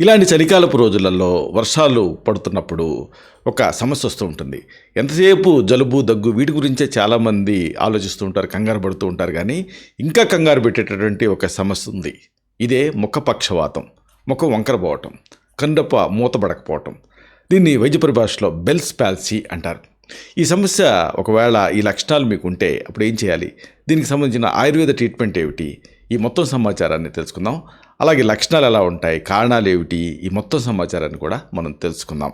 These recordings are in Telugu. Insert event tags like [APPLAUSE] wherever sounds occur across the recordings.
ఇలాంటి చలికాలపు రోజులలో వర్షాలు పడుతున్నప్పుడు ఒక సమస్య వస్తూ ఉంటుంది. ఎంతసేపు జలుబు దగ్గు వీటి గురించే చాలామంది ఆలోచిస్తూ ఉంటారు కంగారు పడుతూ ఉంటారు కానీ ఇంకా కంగారు పెట్టేటటువంటి ఒక సమస్య ఉంది. ఇదే ముఖ పక్షవాతం ముఖం వంకరపోవటం కండప మూతబడకపోవటం. దీన్ని వైద్య పరిభాషలో బెల్స్ పాల్సీ అంటారు. ఈ సమస్య ఒకవేళ ఈ లక్షణాలు మీకు ఉంటే అప్పుడు ఏం చేయాలి? దీనికి సంబంధించిన ఆయుర్వేద ట్రీట్మెంట్ ఏమిటి? ఈ మొత్తం సమాచారాన్ని తెలుసుకుందాం. అలాగే లక్షణాలు ఎలా ఉంటాయి కారణాలు ఏమిటి ఈ మొత్తం సమాచారాన్ని కూడా మనం తెలుసుకుందాం.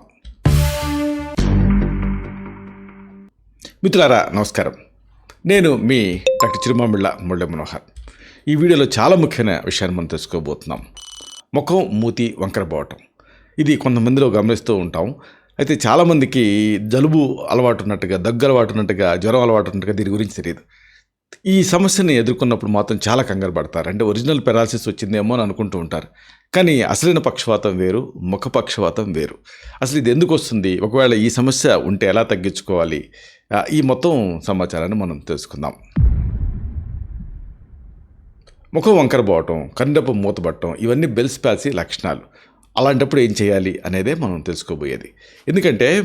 మిత్రులారా నమస్కారం. నేను మీ డాక్టర్ చిరుమామిళ్ళ ముళ్ళ మనోహర్. ఈ వీడియోలో చాలా ముఖ్యమైన విషయాన్ని మనం తెలుసుకోబోతున్నాం. ముఖం మూతి వంకర పోవటం ఇది కొంతమందిలో గమనిస్తూ ఉంటాం. అయితే చాలామందికి జలుబు అలవాటు ఉన్నట్టుగా దగ్గు అలవాటు ఉన్నట్టుగా జ్వరం అలవాటు ఉన్నట్టుగా దీని గురించి తెలియదు. ఈ సమస్యని ఎదుర్కొన్నప్పుడు మాత్రం చాలా కంగారు పడతారు. అంటే ఒరిజినల్ పెరాలసిస్ వచ్చిందేమో అని అనుకుంటూ ఉంటారు. కానీ అసలైన పక్షవాతం వేరు ముఖ పక్షవాతం వేరు. అసలు ఇది ఎందుకు వస్తుంది? ఒకవేళ ఈ సమస్య ఉంటే ఎలా తగ్గించుకోవాలి? ఈ మొత్తం సమాచారాన్ని మనం తెలుసుకుందాం. ముఖం వంకర పోవటం కండపు మూతపడటం ఇవన్నీ బెల్స్ పాల్సీ లక్షణాలు. అలాంటప్పుడు ఏం చేయాలి అనేదే మనం తెలుసుకోబోయేది. ఎందుకంటే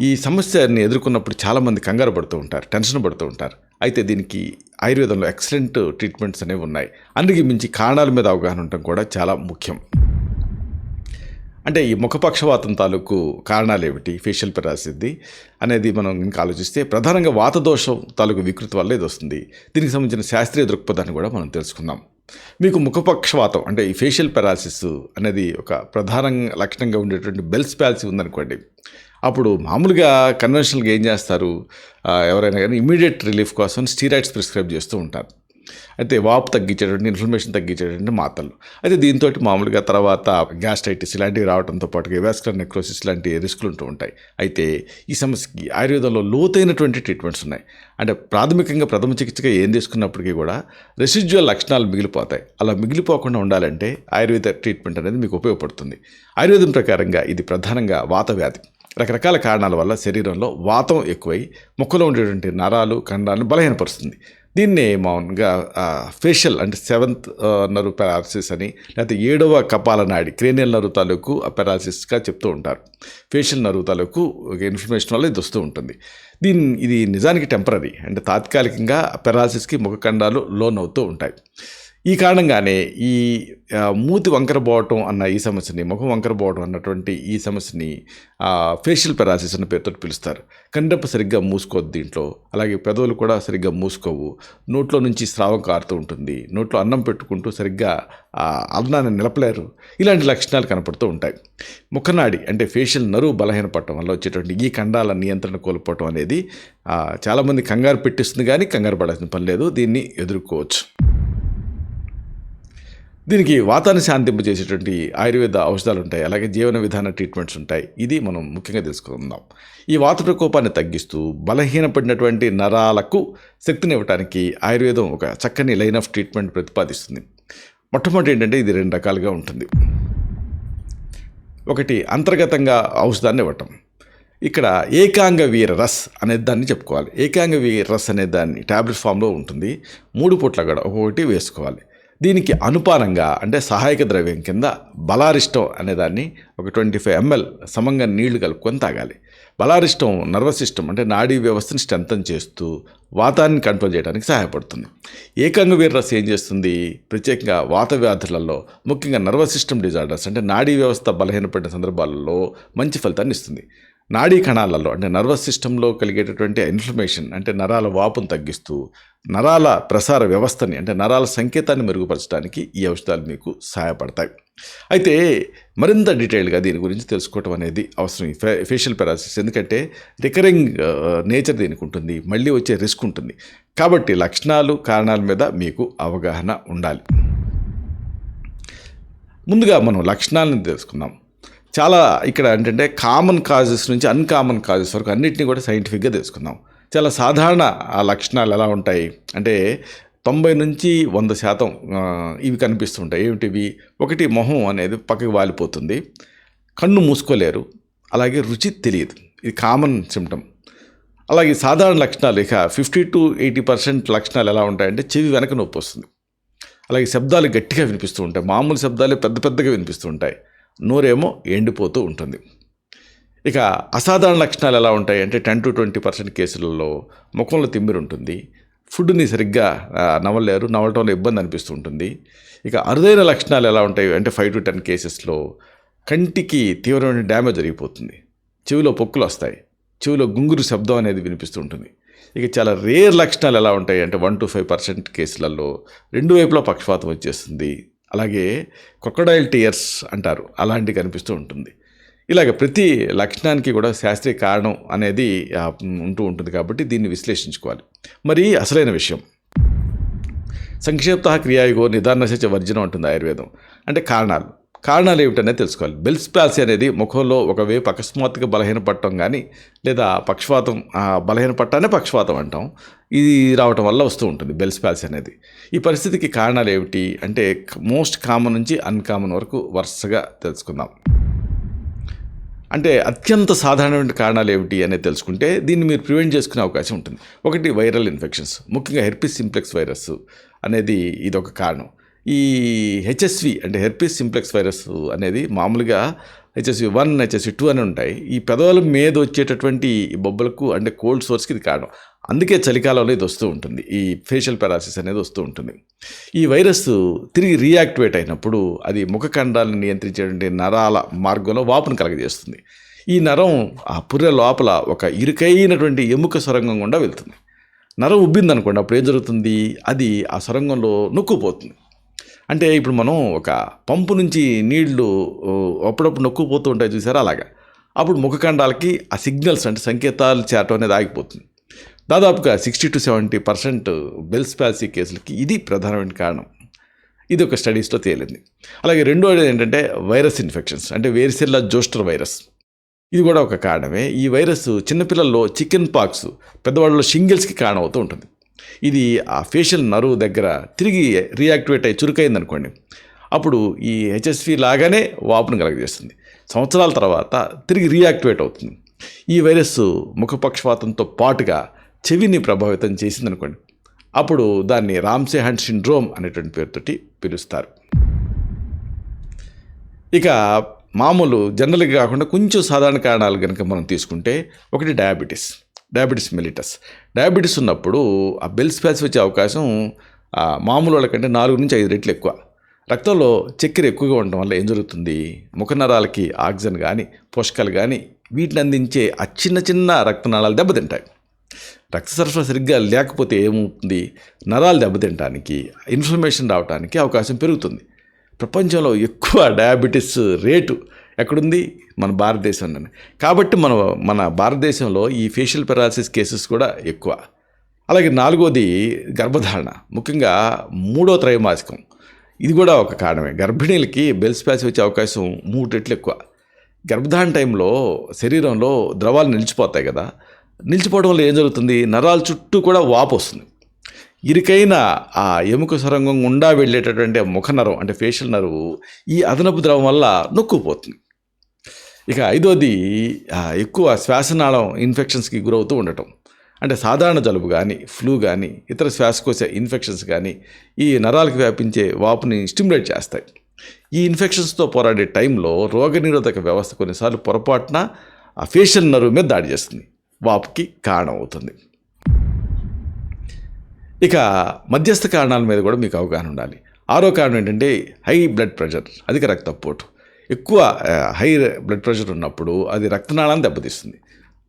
ఈ సమస్యని ఎదుర్కొన్నప్పుడు చాలామంది కంగారు పడుతూ ఉంటారు టెన్షన్ పడుతూ ఉంటారు. అయితే దీనికి ఆయుర్వేదంలో ఎక్సలెంట్ ట్రీట్మెంట్స్ అనేవి ఉన్నాయి. అందుకే మించి కారణాల మీద అవగాహన ఉండటం కూడా చాలా ముఖ్యం. అంటే ఈ ముఖపక్షవాతం తాలూకు కారణాలు ఏమిటి ఫేషియల్ పెరాసిద్ది అనేది మనం ఇంకా ఆలోచిస్తే ప్రధానంగా వాత దోషం తాలూకు వికృతి వల్ల ఇది వస్తుంది. దీనికి సంబంధించిన శాస్త్రీయ దృక్పథాన్ని కూడా మనం తెలుసుకుందాం. మీకు ముఖపక్షవాతం అంటే ఈ ఫేషియల్ పెరాసిస్ అనేది ఒక ప్రధాన లక్షణంగా ఉండేటువంటి బెల్స్ ప్యాల్సీ ఉందనుకోండి. అప్పుడు మామూలుగా కన్వెన్షనల్గా ఏం చేస్తారు? ఎవరైనా కానీ ఇమీడియట్ రిలీఫ్ కోసం స్టీరాయిడ్స్ ప్రిస్క్రైబ్ చేస్తూ ఉంటారు. అయితే వాపు తగ్గించేటువంటి ఇన్ఫ్లమేషన్ తగ్గించేటువంటి మాత్రలు. అయితే దీంతో మామూలుగా తర్వాత గ్యాస్ట్రైటిస్ ఇలాంటివి రావడంతో పాటు వాస్కులర్ నెక్రోసిస్ లాంటి రిస్కులు ఉంటూ ఉంటాయి. అయితే ఈ సమస్యకి ఆయుర్వేదంలో లోతైనటువంటి ట్రీట్మెంట్స్ ఉన్నాయి. అంటే ప్రాథమికంగా ప్రథమ చికిత్సగా ఏం తీసుకున్నప్పటికీ కూడా రెసిడ్యువల్ లక్షణాలు మిగిలిపోతాయి. అలా మిగిలిపోకుండా ఉండాలంటే ఆయుర్వేద ట్రీట్మెంట్ అనేది మీకు ఉపయోగపడుతుంది. ఆయుర్వేదం ప్రకారంగా ఇది ప్రధానంగా వాత వ్యాధి. రకరకాల కారణాల వల్ల శరీరంలో వాతం ఎక్కువై ముక్కలో ఉండేటువంటి నరాలు ఖండాలను బలహీనపరుస్తుంది. దీన్నే మామూలుగా ఫేషియల్ అంటే సెవెంత్ నరు పెరాలసిస్ అని లేకపోతే ఏడవ కపాల నాడి క్రేనియల్ నరు తాలూకు పెరాలసిస్గా చెప్తూ ఉంటారు. ఫేషియల్ నరు తాలూకు ఇన్ఫర్మేషన్ వల్ల ఇది వస్తూ ఉంటుంది. దీని ఇది నిజానికి టెంపరీ అంటే తాత్కాలికంగా పెరాలసిస్కి ముఖఖండాలు లోన్ అవుతూ ఉంటాయి. ఈ కారణంగానే ఈ మూతి వంకర పోవటం అన్న ఈ సమస్యని ముఖం వంకర పోవటం అన్నటువంటి ఈ సమస్యని ఫేషియల్ పెరాసిస్ అన్న పేరుతో పిలుస్తారు. కండప సరిగ్గా మూసుకోవద్దు దీంట్లో. అలాగే పెదవులు కూడా సరిగ్గా మూసుకోవు. నోట్లో నుంచి స్రావం కారుతూ ఉంటుంది. నోట్లో అన్నం పెట్టుకుంటూ సరిగ్గా అన్నాన్ని నిలపలేరు. ఇలాంటి లక్షణాలు కనపడుతూ ఉంటాయి. ముఖనాడి అంటే ఫేషియల్ నరువు బలహీనపడటం వల్ల వచ్చేటువంటి ఈ ఖండాల నియంత్రణ కోల్పోవటం అనేది చాలామంది కంగారు పెట్టిస్తుంది కానీ కంగారు పడాల్సిన పని లేదు. దీన్ని ఎదుర్కోవచ్చు. దీనికి వాతాన్ని శాంతింపజేసేటువంటి ఆయుర్వేద ఔషధాలు ఉంటాయి. అలాగే జీవన విధాన ట్రీట్మెంట్స్ ఉంటాయి. ఇది మనం ముఖ్యంగా తెలుసుకుందాం. ఈ వాత ప్రకోపాన్ని తగ్గిస్తూ బలహీనపడినటువంటి నరాలకు శక్తిని ఇవ్వడానికి ఆయుర్వేదం ఒక చక్కని లైన్ ఆఫ్ ట్రీట్మెంట్ ప్రతిపాదిస్తుంది. మొట్టమొదటి ఏంటంటే ఇది రెండు రకాలుగా ఉంటుంది. ఒకటి అంతర్గతంగా ఔషధాన్ని ఇవ్వటం. ఇక్కడ ఏకాంగ వీర రస్ అనే దాన్ని చెప్పుకోవాలి. ఏకాంగ వీర రస్ అనే దాన్ని ట్యాబ్లెట్ ఫామ్లో ఉంటుంది. మూడు పూట్ల కూడా ఒక్కొక్కటి వేసుకోవాలి. దీనికి అనుపానంగా అంటే సహాయక ద్రవ్యం కింద బలారిష్టం అనేదాన్ని ఒక ట్వంటీ ఫైవ్ ఎంఎల్ సమంగా నీళ్ళు కలుపుకొని తాగాలి. బలారిష్టం నర్వస్ సిస్టమ్ అంటే నాడీ వ్యవస్థని స్ట్రెంథన్ చేస్తూ వాతాన్ని కంట్రోల్ చేయడానికి సహాయపడుతుంది. ఏకంగ వీర్రస్ ఏం చేస్తుంది? ప్రత్యేకంగా వాత వ్యాధులలో ముఖ్యంగా నర్వస్ సిస్టమ్ డిజార్డర్స్ అంటే నాడీ వ్యవస్థ బలహీనపడిన సందర్భాలలో మంచి ఫలితాన్ని ఇస్తుంది. నాడీ కణాలలో అంటే నర్వస్ సిస్టంలో కలిగేటటువంటి ఇన్ఫ్లమేషన్ అంటే నరాల వాపును తగ్గిస్తూ నరాల ప్రసార వ్యవస్థని అంటే నరాల సంకేతాన్ని మెరుగుపరచడానికి ఈ ఔషధాలు మీకు సహాయపడతాయి. అయితే మరింత డీటెయిల్గా దీని గురించి తెలుసుకోవటం అనేది అవసరం ఫే- ఫేషియల్ పెరాసిస్ ఎందుకంటే రికరింగ్ నేచర్ దీనికి ఉంటుంది మళ్ళీ వచ్చే రిస్క్ ఉంటుంది. కాబట్టి లక్షణాలు కారణాల మీద మీకు అవగాహన ఉండాలి. ముందుగా మనం లక్షణాలను తెలుసుకుందాం. చాలా ఇక్కడ ఏంటంటే కామన్ కాజెస్ నుంచి అన్కామన్ కాజెస్ వరకు అన్నింటినీ కూడా సైంటిఫిక్గా తెలుసుకుందాం. చాలా సాధారణ ఆ లక్షణాలు ఎలా ఉంటాయి? అంటే తొంభై నుంచి వంద శాతం ఇవి కనిపిస్తుంటాయి. ఏమిటివి? ఒకటి మొహం అనేది పక్కకి వాలిపోతుంది. కన్ను మూసుకోలేరు. అలాగే రుచి తెలియదు. ఇది కామన్ సిమ్టమ్ అలాగే సాధారణ లక్షణాలు ఇక ఫిఫ్టీ టు ఎయిటీ పర్సెంట్ లక్షణాలు ఎలా ఉంటాయంటే చెవి వెనక నొప్పి వస్తుంది. అలాగే శబ్దాలు గట్టిగా వినిపిస్తూ ఉంటాయి. మామూలు శబ్దాలు పెద్ద పెద్దగా వినిపిస్తూ ఉంటాయి. నోరేమో ఎండిపోతూ ఉంటుంది. ఇక అసాధారణ లక్షణాలు ఎలా ఉంటాయి అంటే టెన్ టు ట్వంటీ పర్సెంట్ కేసులలో ముఖంలో తిమ్మిరి ఉంటుంది. ఫుడ్ని సరిగ్గా నవలేరు నవ్వలేరు ఇబ్బంది అనిపిస్తూ ఉంటుంది. ఇక అరుదైన లక్షణాలు ఎలా ఉంటాయి అంటే ఫైవ్ టు టెన్ కేసెస్లో కంటికి తీవ్రమైన డ్యామేజ్ జరిగిపోతుంది. చెవిలో పొక్కులు వస్తాయి. చెవిలో గుంగురు శబ్దం అనేది వినిపిస్తూ ఉంటుంది. ఇక చాలా రేర్ లక్షణాలు ఎలా ఉంటాయి అంటే వన్ టు ఫైవ్ పర్సెంట్ కేసులలో రెండు వైపులా పక్షపాతం వచ్చేస్తుంది. అలాగే క్రొకడైల్ టీయర్స్ అంటారు. అలాంటివి కనిపిస్తూ ఉంటుంది. ఇలాగ ప్రతి లక్షణానికి కూడా శాస్త్రీయ కారణం అనేది ఉంటూ ఉంటుంది కాబట్టి దీన్ని విశ్లేషించుకోవాలి. మరి అసలైన విషయం. సంక్షిప్త క్రియాయుగో నిదానశచ వర్జనం ఉంటుంది ఆయుర్వేదం. అంటే కారణాలు. కారణాలు ఏమిటనేది తెలుసుకోవాలి. బెల్స్ పాల్సీ అనేది ముఖంలో ఒకవైపు అకస్మాత్తుగా బలహీనపడటం కానీ లేదా పక్షపాతం బలహీన బలహీనపడటానే పక్షపాతం అంటాం. ఇది రావటం వల్ల వస్తూ ఉంటుంది బెల్స్ పాల్సీ అనేది. ఈ పరిస్థితికి కారణాలు ఏమిటి అంటే మోస్ట్ కామన్ నుంచి అన్కామన్ వరకు వరుసగా తెలుసుకుందాం. అంటే అత్యంత సాధారణమైన కారణాలు ఏమిటి అనేది తెలుసుకుంటే దీన్ని మీరు ప్రివెంట్ చేసుకునే అవకాశం ఉంటుంది. ఒకటి వైరల్ ఇన్ఫెక్షన్స్ ముఖ్యంగా హెర్పిస్ సింప్లెక్స్ వైరస్ అనేది ఇది ఒక కారణం. ఈ హెచ్ఎస్వి అంటే హెర్పిస్ సింప్లెక్స్ వైరస్ అనేది మామూలుగా హెచ్ఎస్వి వన్ హెచ్ఎస్వి టూ అని ఉంటాయి. ఈ పెదవుల మీద వచ్చేటటువంటి బొబ్బలకు అంటే కోల్డ్ సోర్స్కి ఇది కారణం. అందుకే చలికాలంలో ఇది వస్తూ ఉంటుంది. ఈ ఫేషియల్ పారాసిస్ అనేది వస్తూ ఉంటుంది. ఈ వైరస్ తిరిగి రియాక్టివేట్ అయినప్పుడు అది ముఖఖండాలను నియంత్రించేటువంటి నరాల మార్గంలో వాపును కలగజేస్తుంది. ఈ నరం ఆ పుర్రె లోపల ఒక ఇరుకైనటువంటి ఎముక సొరంగం గుండా వెళ్తుంది. నరం ఉబ్బిందనుకోండి అప్పుడు ఏం జరుగుతుంది? అది ఆ సొరంగంలో నొక్కుపోతుంది. అంటే ఇప్పుడు మనం ఒక పంపు నుంచి నీళ్ళు అప్పుడప్పుడు నొక్కుపోతూ ఉంటాయి చూసారా? అలాగా. అప్పుడు ముఖఖండాలకి ఆ సిగ్నల్స్ అంటే సంకేతాలు చేరటం అనేది ఆగిపోతుంది. దాదాపుగా sixty to seventy percent Bell's palsy కేసులకి ఇది ప్రధానమైన కారణం. ఇది ఒక స్టడీస్లో తేలింది. అలాగే రెండోది ఏంటంటే వైరస్ ఇన్ఫెక్షన్స్ అంటే వేరిసెల్లా జోస్టర్ వైరస్. ఇది కూడా ఒక కారణమే. ఈ వైరస్ చిన్నపిల్లల్లో చికెన్ పాక్స్ పెద్దవాళ్ళలో షింగిల్స్కి కారణం అవుతూ ఉంటుంది. ఇది ఆ ఫేషియల్ నరువు దగ్గర తిరిగి రియాక్టివేట్ అయ్యి చురుకైంది అనుకోండి అప్పుడు ఈ హెచ్ఎస్వి లాగానే వాపును కలగజేస్తుంది. సంవత్సరాల తర్వాత తిరిగి రియాక్టివేట్ అవుతుంది. ఈ వైరస్ ముఖపక్షపాతంతో పాటుగా చెవిని ప్రభావితం చేసింది అనుకోండి అప్పుడు దాన్ని రామ్సేహన్ సిండ్రోమ్ అనేటువంటి పేరుతోటి పిలుస్తారు. ఇక మామూలు జనరల్గా కాకుండా కొంచెం సాధారణ కారణాలు కనుక మనం తీసుకుంటే ఒకటి డయాబెటీస్ డయాబెటీస్ మెలిటస్ డయాబెటీస్ ఉన్నప్పుడు ఆ బెల్స్ ప్యాచ్ వచ్చే అవకాశం ఆ, మామూలు వాళ్ళకంటే నాలుగు నుంచి ఐదు రెట్లు ఎక్కువ. రక్తంలో చక్కెర ఎక్కువగా ఉండడం వల్ల ఏం జరుగుతుంది? ముఖ నరాలకి ఆక్సిజన్ కానీ పోషకాలు కానీ వీటిని అందించే ఆ చిన్న చిన్న రక్తనాళాలు దెబ్బతింటాయి. రక్త సరఫరా సరిగ్గా లేకపోతే ఏమవుతుంది? నరాలు దెబ్బతింటానికి ఇన్ఫ్లమేషన్ రావడానికి అవకాశం పెరుగుతుంది. ప్రపంచంలో ఎక్కువ [LAUGHS] డయాబెటీస్ రేటు ఎక్కడుంది? మన భారతదేశంలోనే. కాబట్టి మన మన భారతదేశంలో ఈ ఫేషియల్ పెరాలసిస్ కేసెస్ కూడా ఎక్కువ. అలాగే నాలుగోది గర్భధారణ. ముఖ్యంగా మూడో త్రైమాసికం ఇది కూడా ఒక కారణమే. గర్భిణీలకి బెల్స్ ప్యాచ్ వచ్చే అవకాశం మూడు రెట్లు ఎక్కువ. గర్భధారణ టైంలో శరీరంలో ద్రవాలు నిలిచిపోతాయి కదా. నిలిచిపోవడం వల్ల ఏం జరుగుతుంది? నరాల చుట్టూ కూడా వాపు వస్తుంది. ఇరుకైన ఆ ఎముక సొరంగం గుండా వెళ్ళేటటువంటి ముఖ నరం అంటే ఫేషియల్ నరువు ఈ అదనపు ద్రవం వల్ల నొక్కుపోతుంది. ఇక ఐదోది ఎక్కువ శ్వాసనాళం ఇన్ఫెక్షన్స్కి గురవుతూ ఉండటం. అంటే సాధారణ జలుబు కానీ ఫ్లూ కానీ ఇతర శ్వాసకోశ ఇన్ఫెక్షన్స్ కానీ ఈ నరాలకు వ్యాపించే వాపుని స్టిమ్యులేట్ చేస్తాయి. ఈ ఇన్ఫెక్షన్స్తో పోరాడే టైంలో రోగనిరోధక వ్యవస్థ కొన్నిసార్లు పొరపాటున ఆ ఫేషియల్ నరువు మీద దాడి చేస్తుంది. వాపుకి కారణం అవుతుంది ఇక మధ్యస్థ కారణాల మీద కూడా మీకు అవగాహన ఉండాలి. ఆరో కారణం ఏంటంటే హై బ్లడ్ ప్రెషర్ అధిక రక్తపోటు. ఎక్కువ హై బ్లడ్ ప్రెషర్ ఉన్నప్పుడు అది రక్తనాళాన్ని దెబ్బతీస్తుంది.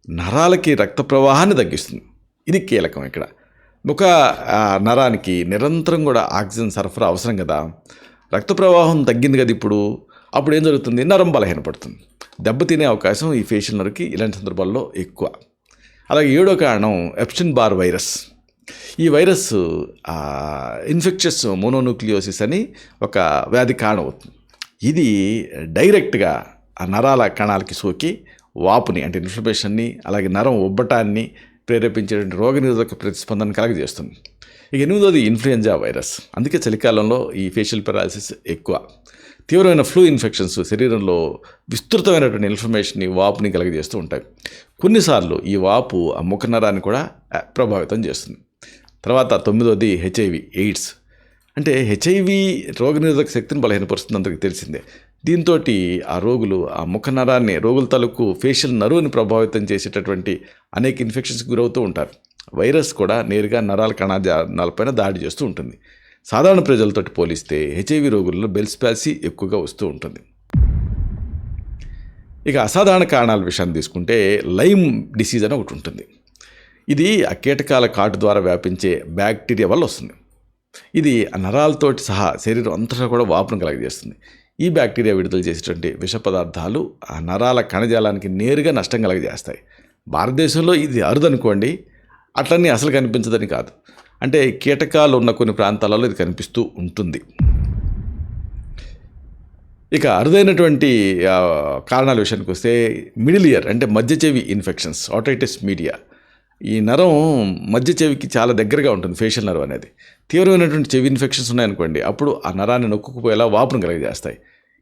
నరాలకి రక్త ప్రవాహాన్ని తగ్గిస్తుంది. ఇది కీలకం ఇక్కడ. ఒక నరానికి నిరంతరం కూడా ఆక్సిజన్ సరఫరా అవసరం కదా. రక్త ప్రవాహం తగ్గింది కదా ఇప్పుడు. అప్పుడు ఏం జరుగుతుంది? నరం బలహీనపడుతుంది. దెబ్బతినే అవకాశం ఈ ఫేషియల్ నరకి ఇలాంటి సందర్భాల్లో ఎక్కువ. అలాగే ఏడో కారణం ఎప్షన్ బార్ వైరస్. ఈ వైరస్ ఇన్ఫెక్షస్ మోనోన్యూక్లియోసిస్ అని ఒక వ్యాధి కారణం అవుతుంది ఇది డైరెక్ట్గా ఆ నరాల కణాలకి సోకి వాపుని అంటే ఇన్ఫ్లమేషన్ని అలాగే నరం ఉబ్బటాన్ని ప్రేరేపించేటువంటి రోగనిరోధక ప్రతిస్పందన కలగజేస్తుంది. ఇక ఎనిమిదోది ఇన్ఫ్లుయెంజా వైరస్. అందుకే చలికాలంలో ఈ ఫేషియల్ పెరాలసిస్ ఎక్కువ. తీవ్రమైన ఫ్లూ ఇన్ఫెక్షన్స్ శరీరంలో విస్తృతమైనటువంటి ఇన్ఫర్మేషన్ని వాపుని కలగజేస్తూ ఉంటాయి. కొన్నిసార్లు ఈ వాపు ఆ ముఖ నరాన్ని కూడా ప్రభావితం చేస్తుంది. తర్వాత తొమ్మిదోది హెచ్ఐవి ఎయిడ్స్. అంటే హెచ్ఐవి రోగనిరోధక శక్తిని బలహీనపరుస్తుంది అందరికీ తెలిసిందే. దీంతో ఆ రోగులు ఆ ముఖ నరాన్ని రోగుల తాలూకు ఫేషియల్ నరువుని ప్రభావితం చేసేటటువంటి అనేక ఇన్ఫెక్షన్స్కి గురవుతూ ఉంటారు. వైరస్ కూడా నేరుగా నరాల కణాజాలపైన దాడి చేస్తూ ఉంటుంది. సాధారణ ప్రజలతోటి పోలిస్తే హెచ్ఐవి రోగుల్లో బెల్స్ ప్యాసి ఎక్కువగా వస్తూ ఉంటుంది. ఇక అసాధారణ కారణాల విషయాన్ని తీసుకుంటే లైమ్ డిసీజ్ అని ఒకటి ఉంటుంది. ఇది ఆ కీటకాల కాటు ద్వారా వ్యాపించే బ్యాక్టీరియా వల్ల వస్తుంది. ఇది ఆ నరాలతోటి సహా శరీరం అంతటా కూడా వాపును కలగజేస్తుంది. ఈ బ్యాక్టీరియా విడుదల చేసేటువంటి విష పదార్థాలు ఆ నరాల కణజాలానికి నేరుగా నష్టం కలగజేస్తాయి. భారతదేశంలో ఇది అరుదనుకోండి అట్లన్నీ అసలు కనిపించదని కాదు. అంటే కీటకాలు ఉన్న కొన్ని ప్రాంతాలలో ఇది కనిపిస్తూ ఉంటుంది. ఇక అరుదైనటువంటి కారణాల విషయానికి వస్తే మిడిల్ ఇయర్ అంటే మధ్య చెవి ఇన్ఫెక్షన్స్ ఆటైటిస్ మీడియా. ఈ నరం మధ్య చెవికి చాలా దగ్గరగా ఉంటుంది ఫేషియల్ నర్వ్ అనేది. తీవ్రమైనటువంటి చెవి ఇన్ఫెక్షన్స్ ఉన్నాయనుకోండి అప్పుడు ఆ నరాన్ని నొక్కుకుపోయేలా వాపును కలగజేస్తాయి.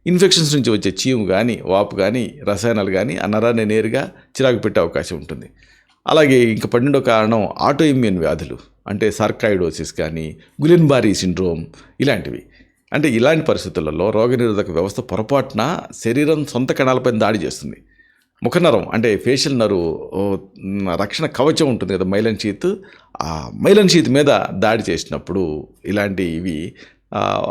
ఇన్ఫెక్షన్స్ నుంచి వచ్చే చీము కానీ వాపు కానీ రసాయనాలు కానీ ఆ నరాన్ని నేరుగా చిరాకు పెట్టే అవకాశం ఉంటుంది. అలాగే ఇంకా పన్నెండో కారణం ఆటో ఇమ్యూన్ వ్యాధులు అంటే సర్కాయిడోసిస్ కానీ గులిన్బారీ సిండ్రోమ్ ఇలాంటివి. అంటే ఇలాంటి పరిస్థితులలో రోగనిరోధక వ్యవస్థ పొరపాటున శరీరం సొంత కణాలపైన దాడి చేస్తుంది. ముఖనరం అంటే ఫేషియల్ నరు రక్షణ కవచం ఉంటుంది కదా మైలన్ షీత్ ఆ మైలన్ షీత్ మీద దాడి చేసినప్పుడు ఇలాంటి ఇవి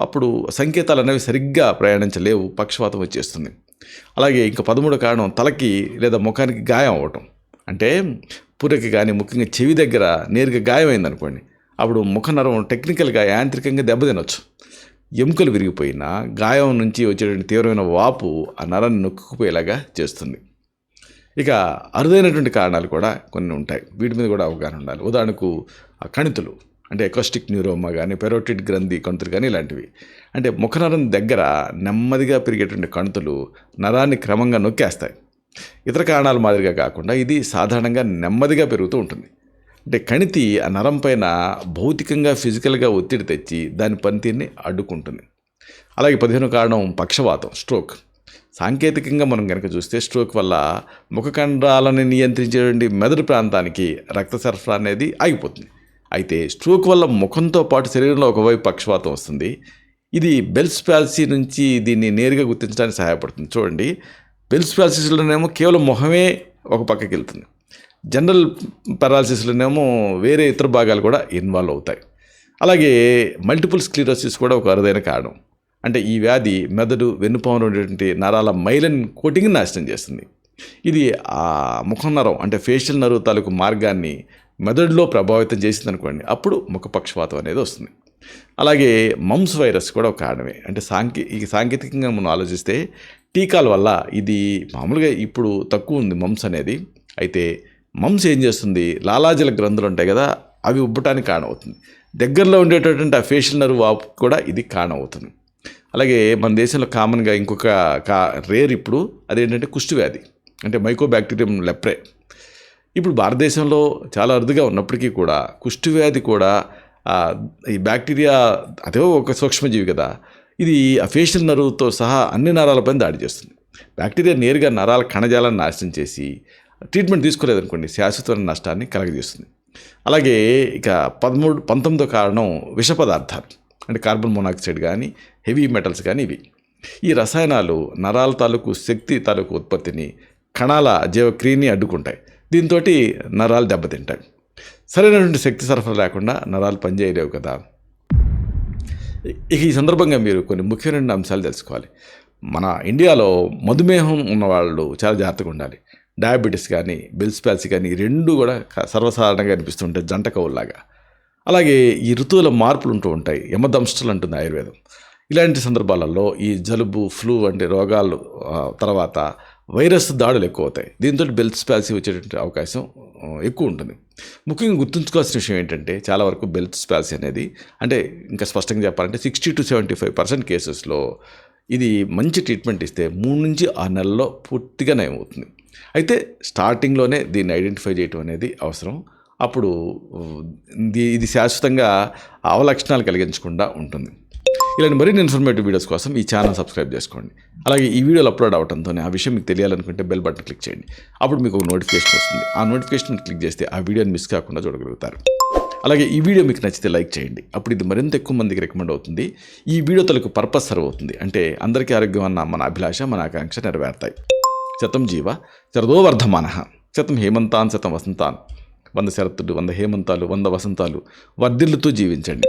అప్పుడు సంకేతాలు అనేవి సరిగ్గా ప్రయాణించలేవు పక్షవాతం వచ్చేస్తుంది. అలాగే ఇంకా పదమూడో కారణం తలకి లేదా ముఖానికి గాయం అవ్వటం. అంటే పూరకి కానీ ముఖ్యంగా చెవి దగ్గర నేరుగా గాయమైంది అనుకోండి అప్పుడు ముఖనరం టెక్నికల్గా యాంత్రికంగా దెబ్బతినొచ్చు. ఎముకలు విరిగిపోయినా గాయం నుంచి వచ్చేటువంటి తీవ్రమైన వాపు ఆ నరాన్ని నొక్కుపోయేలాగా చేస్తుంది. ఇక అరుదైనటువంటి కారణాలు కూడా కొన్ని ఉంటాయి. వీటి మీద కూడా అవగాహన ఉండాలి. ఉదాహరణకు కణితులు అంటే ఎకోస్టిక్ న్యూరోమా కానీ పెరోటిడ్ గ్రంథి కణుతులు కానీ ఇలాంటివి. అంటే ముఖనరం దగ్గర నెమ్మదిగా పెరిగేటువంటి కణుతులు నరాన్ని క్రమంగా నొక్కేస్తాయి. ఇతర కారణాల మాదిరిగా కాకుండా ఇది సాధారణంగా నెమ్మదిగా పెరుగుతూ ఉంటుంది. అంటే కణితి ఆ నరం పైన భౌతికంగా ఫిజికల్గా ఒత్తిడి తెచ్చి దాని పనితీరుని అడ్డుకుంటుంది. అలాగే పదిహేను కారణం పక్షవాతం స్ట్రోక్. సాంకేతికంగా మనం కనుక చూస్తే స్ట్రోక్ వల్ల ముఖ కండరాలను నియంత్రించేటువంటి మెదడు ప్రాంతానికి రక్త సరఫరా అనేది ఆగిపోతుంది. అయితే స్ట్రోక్ వల్ల ముఖంతో పాటు శరీరంలో ఒకవైపు పక్షవాతం వస్తుంది. ఇది బెల్స్ ప్యాలసీ నుంచి దీన్ని నేరుగా గుర్తించడానికి సహాయపడుతుంది. చూడండి. బెల్స్ పాలసీస్లోనేమో కేవలం ముఖమే ఒక పక్కకి వెళ్తుంది. జనరల్ పెరాలసిస్లోనేమో వేరే ఇతర భాగాలు కూడా ఇన్వాల్వ్ అవుతాయి. అలాగే మల్టిపుల్ స్క్లీరోసిస్ కూడా ఒక అరుదైన కారణం. అంటే ఈ వ్యాధి మెదడు వెన్నుపాములో ఉండేటువంటి నరాల మైలన్ కోటింగ్ నాశనం చేస్తుంది. ఇది ఆ ముఖం నరం అంటే ఫేషియల్ నరువు తాలూకు మార్గాన్ని మెదడులో ప్రభావితం చేసింది అనుకోండి అప్పుడు ముఖపక్షపాతం అనేది వస్తుంది. అలాగే మమ్స్ వైరస్ కూడా ఒక కారణమే. అంటే సాంకే ఈ సాంకేతికంగా మనం ఆలోచిస్తే టీకాల వల్ల ఇది మామూలుగా ఇప్పుడు తక్కువ ఉంది మమ్స్ అనేది. అయితే మమ్స్ ఏం చేస్తుంది? లాలాజల గ్రంథులు ఉంటాయి కదా అవి ఉబ్బటానికి కారణమవుతుంది. దగ్గరలో ఉండేటటువంటి ఆ ఫేషియల్ నర్వ్ వాపు కూడా ఇది కారణమవుతుంది. అలాగే మన దేశంలో కామన్గా ఇంకొక కా రేర్ ఇప్పుడు అదేంటంటే కుష్టి వ్యాధి అంటే మైకోబ్యాక్టీరియం లెప్రే. ఇప్పుడు భారతదేశంలో చాలా అరుదుగా ఉన్నప్పటికీ కూడా కుష్టి వ్యాధి కూడా ఈ బ్యాక్టీరియా అదే ఒక సూక్ష్మజీవి కదా ఇది ఆ ఫేషియల్ నరువుతో సహా అన్ని నరాలపైన దాడి చేస్తుంది. బ్యాక్టీరియా నేరుగా నరాల కణజాలాన్ని నాశనం చేసి ట్రీట్మెంట్ తీసుకోలేదనుకోండి శాశ్వతమైన నష్టాన్ని కలగజేస్తుంది. అలాగే ఇక పదమూడు పంతొమ్మిదో కారణం విష పదార్థాలు అంటే కార్బన్ మోనాక్సైడ్ కానీ హెవీ మెటల్స్ కానీ ఇవి. ఈ రసాయనాలు నరాల తాలూకు శక్తి తాలూకు ఉత్పత్తిని కణాల జీవక్రియని అడ్డుకుంటాయి. దీంతో నరాలు దెబ్బతింటాయి. సరైనటువంటి శక్తి సరఫరా లేకుండా నరాలు పనిచేయలేవు కదా. ఇక ఈ సందర్భంగా మీరు కొన్ని ముఖ్యమైన అంశాలు తెలుసుకోవాలి. మన ఇండియాలో మధుమేహం ఉన్నవాళ్ళు చాలా జాగ్రత్తగా ఉండాలి. డయాబెటీస్ కానీ బెల్స్ ప్యాల్సీ కానీ రెండు కూడా సర్వసాధారణంగా అనిపిస్తుంటాయి జంట కవుల్లాగా. అలాగే ఈ ఋతువుల మార్పులు ఉంటూ ఉంటాయి. యమదంష్టలు అంటుంది ఆయుర్వేదం. ఇలాంటి సందర్భాలలో ఈ జలుబు ఫ్లూ వంటి రోగాలు తర్వాత వైరస్ దాడులు ఎక్కువ అవుతాయి దీంతో బెల్స్ పాలసీ వచ్చేటువంటి అవకాశం ఎక్కువ ఉంటుంది. ముఖ్యంగా గుర్తుంచుకోవాల్సిన విషయం ఏంటంటే చాలా వరకు బెల్స్ పాలసీ అనేది అంటే ఇంకా స్పష్టంగా చెప్పాలంటే sixty to seventy five percent కేసెస్లో ఇది మంచి ట్రీట్మెంట్ ఇస్తే మూడు నుంచి ఆరు నెలల్లో పూర్తిగా నయమవుతుంది. అయితే స్టార్టింగ్లోనే దీన్ని ఐడెంటిఫై చేయటం అనేది అవసరం. అప్పుడు ఇది శాశ్వతంగా అవలక్షణాలు కలిగించకుండా ఉంటుంది. ఇలాంటి మరిన్ని ఇన్ఫర్మేటివ్ వీడియోస్ కోసం ఈ ఛానల్ సబ్స్క్రైబ్ చేసుకోండి. అలాగే ఈ వీడియోలు అప్లోడ్ అవడంతో ఆ విషయం మీకు తెలియాలనుకుంటే బెల్ బటన్ క్లిక్ చేయండి. అప్పుడు మీకు ఒక నోటిఫికేషన్ వస్తుంది. ఆ నోటిఫికేషన్ క్లిక్ చేస్తే ఆ వీడియోని మిస్ కాకుండా చూడగలుగుతారు. అలాగే ఈ వీడియో మీకు నచ్చితే లైక్ చేయండి. అప్పుడు ఇది మరింత ఎక్కువ మందికి రికమెండ్ అవుతుంది. ఈ వీడియో తలకు పర్పస్ సర్వ్ అవుతుంది. అంటే అందరికీ ఆరోగ్యం అన్న మన అభిలాష మన ఆకాంక్ష నెరవేరుతాయి. శతం జీవ శరదో వర్ధమాన. శతం హేమంతాన్ శతం వసంతాన్. వంద శరత్తులు వంద హేమంతాలు వంద వసంతాలు. వర్ధిల్లుతూ జీవించండి.